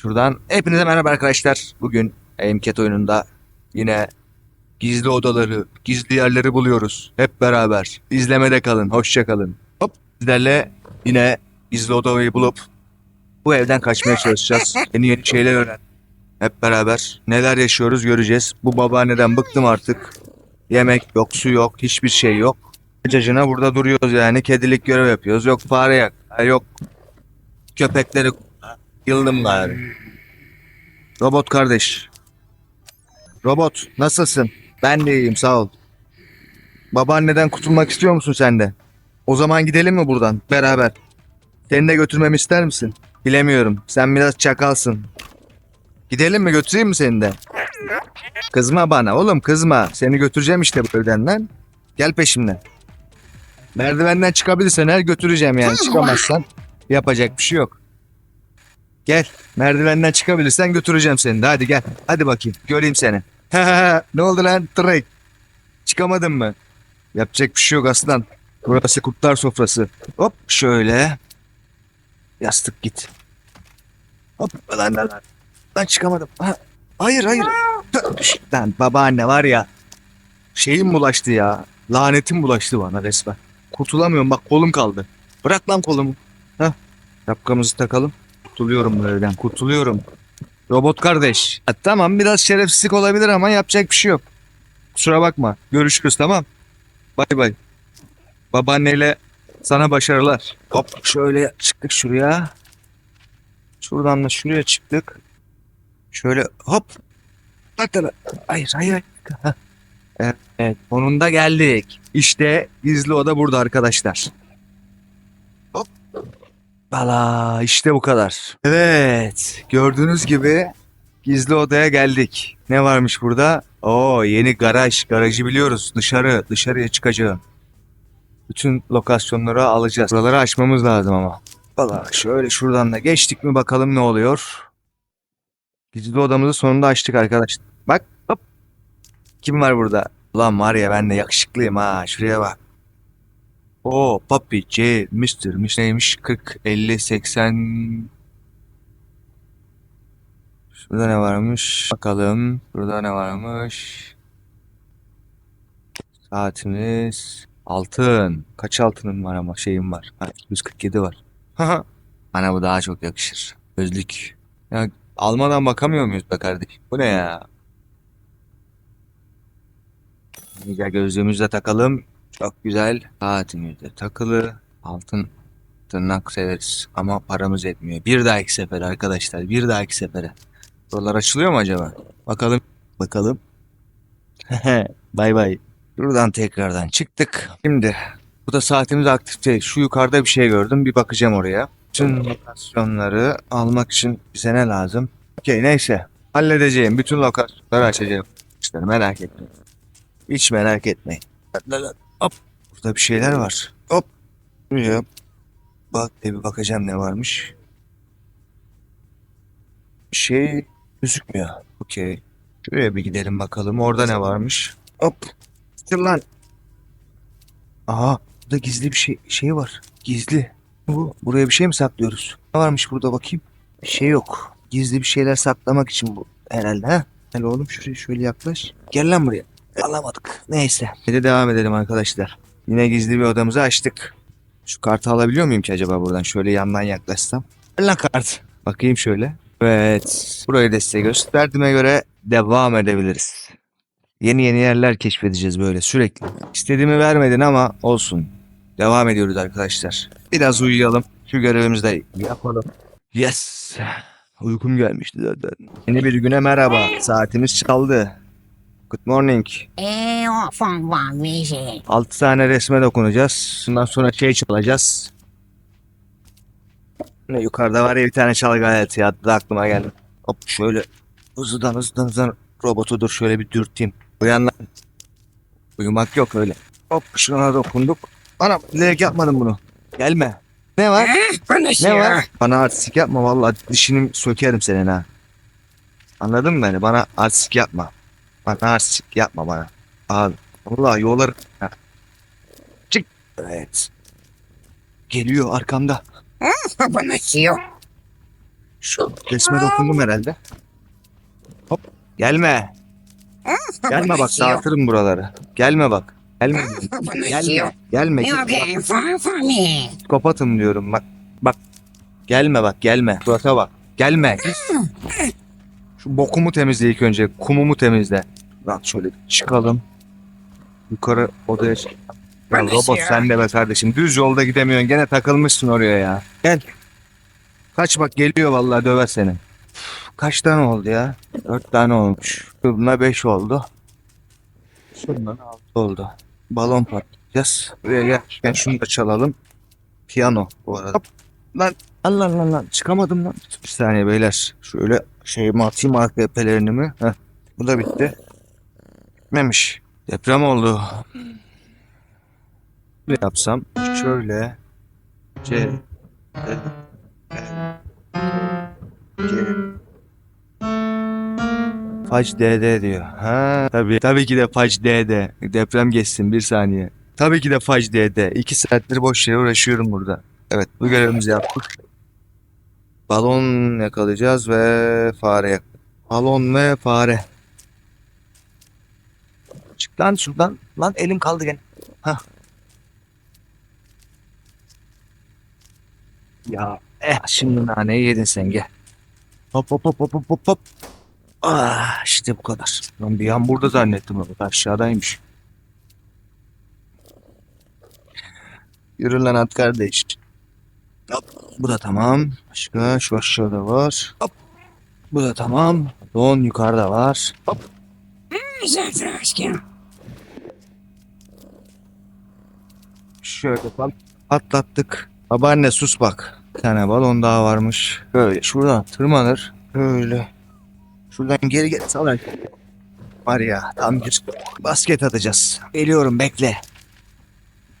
şuradan. Hepinize merhaba arkadaşlar. Bugün Emket oyununda yine gizli odaları, gizli yerleri buluyoruz. Hep beraber. İzlemede kalın. Hoşça kalın. Hop. Sizlerle yine gizli odayı bulup bu evden kaçmaya çalışacağız. Yeni yeni şeyler öğren. Hep beraber neler yaşıyoruz göreceğiz. Bu babaanneden bıktım artık. Yemek yok, su yok, hiçbir şey yok. Cacına burada duruyoruz yani. Kedilik görev yapıyoruz. Yok fare yak, yok köpekleri yıldım gari. Robot kardeş. Robot nasılsın? Ben de iyiyim sağ ol. Babaanneden kurtulmak istiyor musun sen de? O zaman gidelim mi buradan beraber? Seni de götürmemi ister misin? Bilemiyorum. Sen biraz çakalsın. Gidelim mi götüreyim mi seni de? Kızma bana oğlum kızma. Seni götüreceğim işte bu lan. Gel peşimden. Merdivenden çıkabilirsen her götüreceğim yani çıkamazsan yapacak bir şey yok. Gel merdivenden çıkabilirsen götüreceğim seni de hadi gel. Hadi bakayım göreyim seni. ne oldu lan trek? Çıkamadın mı? Yapacak bir şey yok aslan. Burası kurtlar sofrası. Hop şöyle. Yastık git. Hop lan lan lan. Lan çıkamadım. Ha, hayır hayır. Lan babaanne var ya. Şeyim bulaştı ya. Lanetim bulaştı bana resmen. Kurtulamıyorum bak kolum kaldı. Bırak lan kolumu. Hah. Şapkamızı takalım. Kurtuluyorum bu evden. Kurtuluyorum. Robot kardeş. Ha, tamam biraz şerefsizlik olabilir ama yapacak bir şey yok. Kusura bakma. Görüşürüz tamam. Bay bay. Babaanneyle sana başarılar. Hop şöyle çıktık şuraya. Şuradan da şuraya çıktık. Şöyle hop. Hayır hayır. Hah. Evet sonunda geldik. İşte gizli oda burada arkadaşlar. Bala işte bu kadar. Evet gördüğünüz gibi gizli odaya geldik. Ne varmış burada? Oo yeni garaj. Garajı biliyoruz. Dışarı dışarıya çıkacağım. Bütün lokasyonları alacağız. Buraları açmamız lazım ama. Valla şöyle şuradan da geçtik mi bakalım ne oluyor. Gizli odamızı sonunda açtık arkadaşlar. Bak hop. Kim var burada? Ulan var ya ben de yakışıklıyım ha. Şuraya bak. O Papi C Mr. Mr. neymiş? 40 50 80 Şurada ne varmış? Bakalım. Burada ne varmış? Saatimiz altın. Kaç altının var ama şeyim var. Ha, 247 var. Bana bu daha çok yakışır. Gözlük. Ya almadan bakamıyor muyuz be kardeşim? Bu ne ya? Güzel gözlüğümüzü de takalım. Çok güzel. Saatimiz de takılı. Altın tırnak severiz. Ama paramız etmiyor. Bir dahaki sefer arkadaşlar. Bir dahaki sefere. Buralar açılıyor mu acaba? Bakalım. Bakalım. bay bay. Buradan tekrardan çıktık. Şimdi burada saatimiz aktif değil. Şu yukarıda bir şey gördüm. Bir bakacağım oraya. Bütün lokasyonları almak için bize ne lazım? Okey neyse. Halledeceğim. Bütün lokasyonları açacağım. İşte merak etmeyin. Hiç merak etmeyin. Hop. Burada bir şeyler var. Hop. Buraya bak bir bakacağım ne varmış. Bir şey gözükmüyor. Okey. Şuraya bir gidelim bakalım. Orada ne varmış? Hop. Dur lan. Aha. Burada gizli bir şey şey var. Gizli. Bu buraya bir şey mi saklıyoruz? Ne varmış burada bakayım? Bir şey yok. Gizli bir şeyler saklamak için bu herhalde ha. Gel oğlum şuraya şöyle yaklaş. Gel lan buraya. Alamadık. Neyse. Hadi devam edelim arkadaşlar. Yine gizli bir odamızı açtık. Şu kartı alabiliyor muyum ki acaba buradan? Şöyle yandan yaklaşsam. Lan kart. Bakayım şöyle. Evet. Burayı da size gösterdiğime göre devam edebiliriz. Yeni yeni yerler keşfedeceğiz böyle sürekli. İstediğimi vermedin ama olsun. Devam ediyoruz arkadaşlar. Biraz uyuyalım. Şu görevimizi de yapalım. Yes. Uykum gelmişti zaten. Yeni bir güne merhaba. Saatimiz çaldı. Good morning. Eee fan var müziği. 6 tane resme dokunacağız. Ondan sonra şey çalacağız. Ne yukarıda var ya bir tane çalgı aleti ya. Da aklıma geldi. Hop şöyle hızlıdan hızlıdan hızlıdan robotu dur şöyle bir dürteyim. Uyan lan. Uyumak yok öyle. Hop şuna dokunduk. Ana bilerek yapmadım bunu. Gelme. Ne var? Ne var? Bana artistik yapma vallahi dişini sökerim senin ha. Anladın mı beni? Bana artistik yapma. Bana artistik yapma bana. Abi vallahi yollar. Ha. Çık. Evet. Geliyor arkamda. Bana yok. Şu resme dokundum herhalde. Hop. Gelme. Gelme bak dağıtırım buraları. Gelme bak. Gelme. Gelme. Gelme. Okay, far from me. Psikopatım diyorum bak. Bak. Gelme bak gelme. Surata bak. Gelme. Şu bokumu temizle ilk önce. Kumumu temizle. Bak şöyle çıkalım. Yukarı odaya çık. Ya robot sen de be kardeşim. Düz yolda gidemiyorsun. Gene takılmışsın oraya ya. Gel. Kaç bak geliyor vallahi döver seni. Üf, Kaç tane oldu ya? Dört tane olmuş. Şununla beş oldu. Şundan altı oldu. Balon patlayacağız. Buraya gel. Gel şunu da çalalım. Piyano bu arada. Lan. Allah Allah lan. Çıkamadım lan. Bir saniye beyler. Şöyle şeyimi atayım arka epelerini Heh. Bu da bitti. Bitmemiş. Deprem oldu. Ne yapsam? Şöyle. C. C. Faç DD diyor. Ha tabii. Tabii ki de Faç DD. Deprem geçsin bir saniye. Tabii ki de Faç DD. İki saattir boş yere uğraşıyorum burada. Evet bu görevimizi yaptık. Balon yakalayacağız ve fare Balon ve fare. Çık lan şuradan. Lan elim kaldı gene. Hah. Ya eh şimdi naneyi yedin sen gel. Hop hop hop hop hop hop hop. Ah işte bu kadar. Ben bir an burada zannettim ama aşağıdaymış. Yürü lan at kardeş. Hop, bu da tamam. Başka şu aşağıda var. Hop. Bu da tamam. Don yukarıda var. Hop. Zatraşkin. Şöyle pat patlattık. Babaanne sus bak. Bir tane balon daha varmış. Böyle şuradan tırmanır. Böyle. Şuradan geri gel salak. Var ya tam bir basket atacağız. Geliyorum bekle.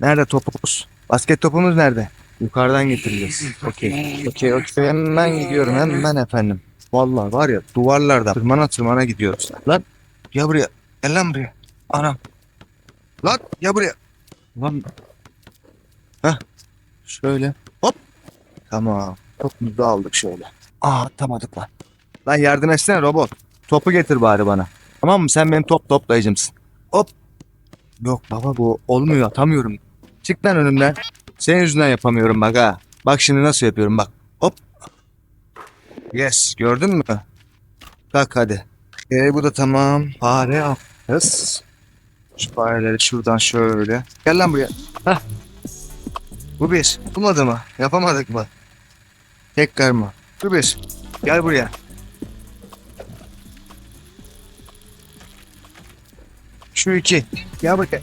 Nerede topumuz? Basket topumuz nerede? Yukarıdan getireceğiz. Okey. Okey okey hemen gidiyorum hemen efendim. Vallahi var ya duvarlarda tırmana tırmana gidiyoruz. Lan ya buraya. Gel lan buraya. Anam. Lan ya buraya. Lan. Heh. Şöyle. Hop. Tamam. Topumuzu aldık şöyle. Aa atamadık lan. Lan yardım etsene robot. Topu getir bari bana. Tamam mı? Sen benim top toplayıcımsın. Hop. Yok baba bu olmuyor atamıyorum. Çık lan önümden. Senin yüzünden yapamıyorum bak ha. Bak şimdi nasıl yapıyorum bak. Hop. Yes gördün mü? Bak hadi. E bu da tamam. Fare alacağız. Şu fareleri şuradan şöyle. Gel lan buraya. Hah. Bu bir. Bulmadı mı? Yapamadık mı? Tekrar mı? Bu bir. Gel buraya. Şu iki. Gel buraya.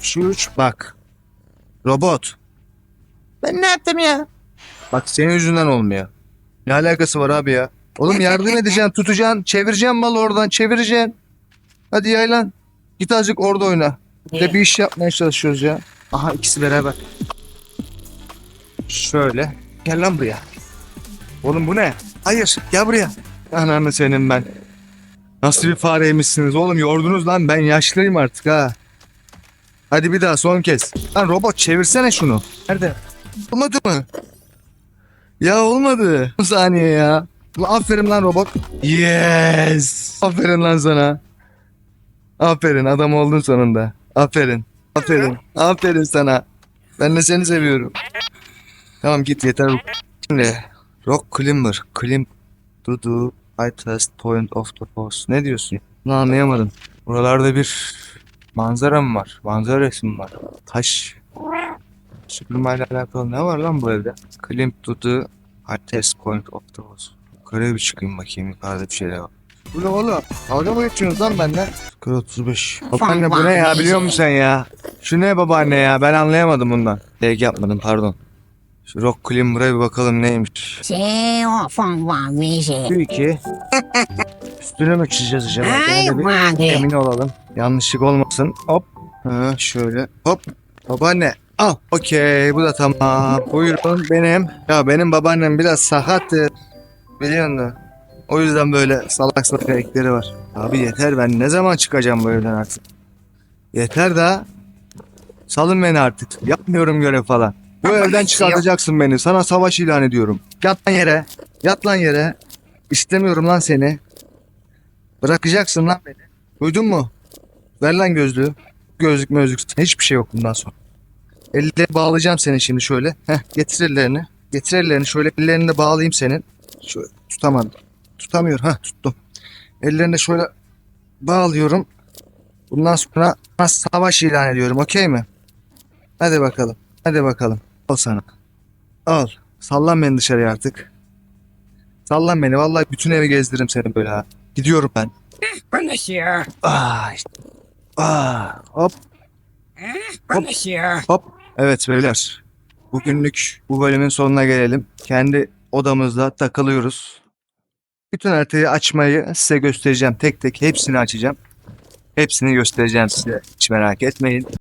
Şu üç. Bak. Robot. Ben ne yaptım ya? Bak senin yüzünden olmuyor. Ne alakası var abi ya? Oğlum yardım edeceksin, tutacaksın, çevireceksin malı oradan, çevireceksin. Hadi yaylan. Git azıcık orada oyna. Bir de bir iş yapmaya çalışıyoruz ya. Aha ikisi beraber. Şöyle. Gel lan buraya. Oğlum bu ne? Hayır gel buraya. Ananı senin ben. Nasıl bir fareymişsiniz oğlum yordunuz lan ben yaşlıyım artık ha. Hadi bir daha son kez. Lan robot çevirsene şunu. Nerede? Olmadı mı? Ya olmadı. Bu saniye ya. Aferin lan robot. Yes. Aferin lan sana. Aferin adam oldun sonunda. Aferin. Aferin. Aferin sana. Ben de seni seviyorum. Tamam git yeter. Şimdi Rock Climber. Climb to the highest point of the post. Ne diyorsun? Bunu anlayamadım. Buralarda bir manzara mı var? Manzara resmi var. Taş. Sürgünmeyle alakalı ne var lan bu evde? Claim to the test point of the house. Yukarıya bir çıkayım bakayım yukarıda bir şeyler var. Bu ne oğlum? Dalga mı geçiyorsunuz lan benden? Yukarı 35. Babaanne bu ne ya biliyor musun sen ya? Şu ne babaanne ya ben anlayamadım bundan. Leg yapmadım pardon. Şu rock climb buraya bir bakalım neymiş. Bir iki. Üstüne mi çizeceğiz acaba? Emin olalım. Yanlışlık olmasın. Hop. Ha, şöyle. Hop. Babaanne Al. Okey. Bu da tamam. Buyurun benim. Ya benim babaannem biraz sakattır. Biliyor musun? O yüzden böyle salak salak hareketleri var. Abi yeter ben ne zaman çıkacağım bu evden artık? Yeter daha. Salın beni artık. Yapmıyorum görev falan. Bu evden çıkartacaksın beni. Sana savaş ilan ediyorum. Yat lan yere. Yat lan yere. İstemiyorum lan seni. Bırakacaksın lan beni. Duydun mu? Ver lan gözlüğü. Gözlük mözlük. Hiçbir şey yok bundan sonra. Elleri bağlayacağım seni şimdi şöyle. Heh, getir ellerini. Getir ellerini şöyle ellerini bağlayayım senin. Şöyle tutamadım. Tutamıyorum. Ha tuttum. Ellerini şöyle bağlıyorum. Bundan sonra savaş ilan ediyorum. Okey mi? Hadi bakalım. Hadi bakalım. Al sana. Al. Sallan beni dışarıya artık. Sallan beni. Vallahi bütün evi gezdiririm seni böyle ha. Gidiyorum ben. Konuşuyor. Ah işte. Ah. Hop Konuşuyor. hop. Evet beyler. Bugünlük bu bölümün sonuna gelelim. Kendi odamızda takılıyoruz. Bütün haritayı açmayı size göstereceğim. Tek tek hepsini açacağım. Hepsini göstereceğim size. Hiç merak etmeyin.